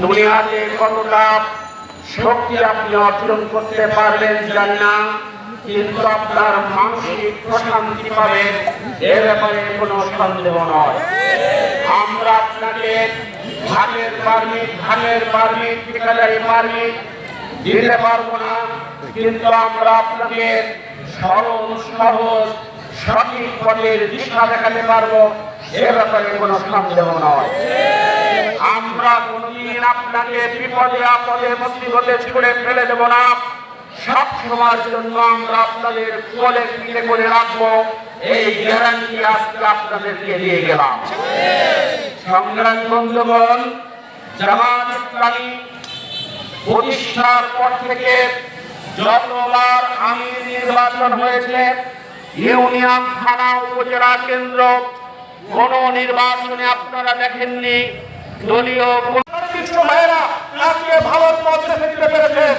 দুনিয়াতে কতটা শক্তি আপনি অর্জন করতে পারবেন জানি না, কিন্তু আপনার মানসিক প্রশান্তি পাবেন, এ ব্যাপারে কোনো সন্দেহ নয়। আমরা আপনাকে ভাগের পারমিট, ধানের পারমিট ঠিকাদারি পারমিট দিতে পারব না, কিন্তু আমরা আপনাকে সরল সহজ, সঠিক পথের দিশা দেখাতে পারব, এ ব্যাপারে কোনো সন্দেহ নয়। আমরা আপনাকে বিপদে, আপদে ছুড়ে ফেলে না। সব সময়ের জন্য আমরা আপনাদের কোলে করে রাখব। এই গ্যারান্টি আজকে আপনাদেরকে দিয়ে গেলাম। সংগ্রাম বন্ধুগণ প্রতিষ্ঠার পর থেকে যতবার আমির নির্বাচন হয়েছে, ইউনিয়ন, থানা, উপজেলা, কেন্দ্র, কোন নির্বাচনে আপনারা দেখেননি। দলীয় নির্দিষ্ট ভাইয়েরা আজকে ভারত মধ্যে দিতে পেরেছেন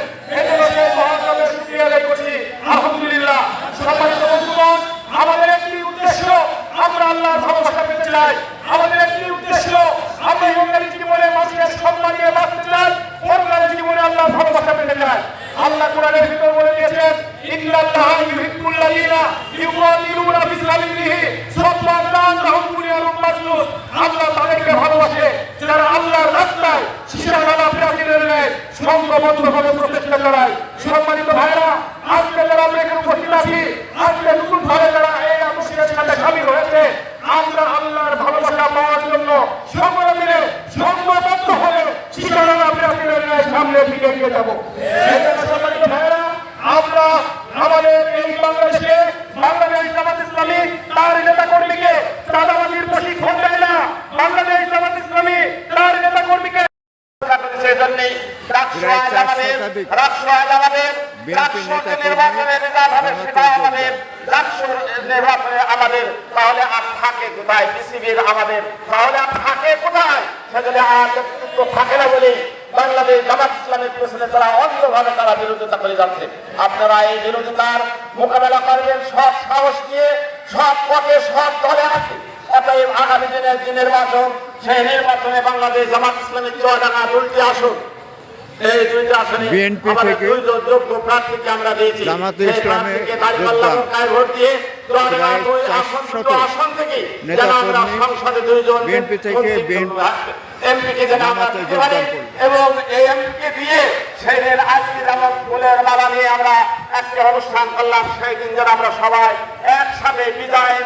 জন্য সেই শুক্রিয়া আদায় করছি আলহামদুলিল্লাহ। সম্মানিত বন্ধুগণ, আমাদের একটি উদ্দেশ্য, আমরা আল্লাহর ভালোবাসা পেতে চাই। আমাদের একটি উদ্দেশ্য, আমরা ইহকালী জীবনে মানুষের সম্মান নিয়ে বাঁচতে চাই। পরকালের জীবনে আল্লাহর ভালোবাসা পেতে চাই। আল্লাহ কোরআনের ভিতর বলে দিয়েছেন, ইন্নাল্লাহ ইউহিব্বুল্লাযীনা ইউকাতিলুনা সম্মানিত ভাইরা আজকে যারা আমরা উপস্থিত আছি, আজকে নতুন ভাবে যারা এই আদর্শের সাথে সামিল হয়েছে, আমরা আল্লাহর ভালোবাসা পাওয়ার জন্য সকলে মিলে সংঘবদ্ধ হয়ে শিশাখানা প্রাচীরের ন্যায় সামনে দিকে এগিয়ে যাব। সম্মানিত ভাইরা আমরা আমাদের এই বাংলাদেশে, বাংলাদেশ জামাত ইসলামী, তার নেতা কর্মীকে চাঁদাবাজির প্রশিক্ষণ দেয় না। বাংলাদেশ জামাত ইসলামী তার নেতা কর্মীকে সেজন্যই রাষ্ট্র আজ আমাদের রাষ্ট্র আজ আমাদের রাষ্ট্র নেতা রেজাল্ট হবে কর্মী আমাদের রাষ্ট্র নির্বাচনে আমাদের তাহলে আর থাকে কোথায়? পৃথিবীর আমাদের তাহলে আর থাকে কোথায়? সেজন্য আর নেতৃত্ব থাকে না বলে বাংলাদেশ জামাত ইসলামের পেছনে তারা অন্ধভাবে তারা বিরোধিতা করে যাচ্ছে। আপনারা এই বিরোধিতার মোকাবেলা করবেন সব সাহস নিয়ে সব পথে সব দলে আছে। অতএব আগামী দিনের যে নির্বাচন সেই নির্বাচনে বাংলাদেশ জামাত ইসলামের চুয়াডাঙ্গা দুইটি আসন। আমাদের থেকে জামাতে ইসলামে যোগদান। প্রায় চারশত আসন থেকে এমপিকে যেন আমরা জামাতে দিতে পারি এবং এই এমপিকে দিয়ে সেই দিন আজকে যেমন ফুলের মালা নিয়ে আমরা একটা অনুষ্ঠান করলাম সেই দিন যেন আমরা সবাই একসাথে বিদায়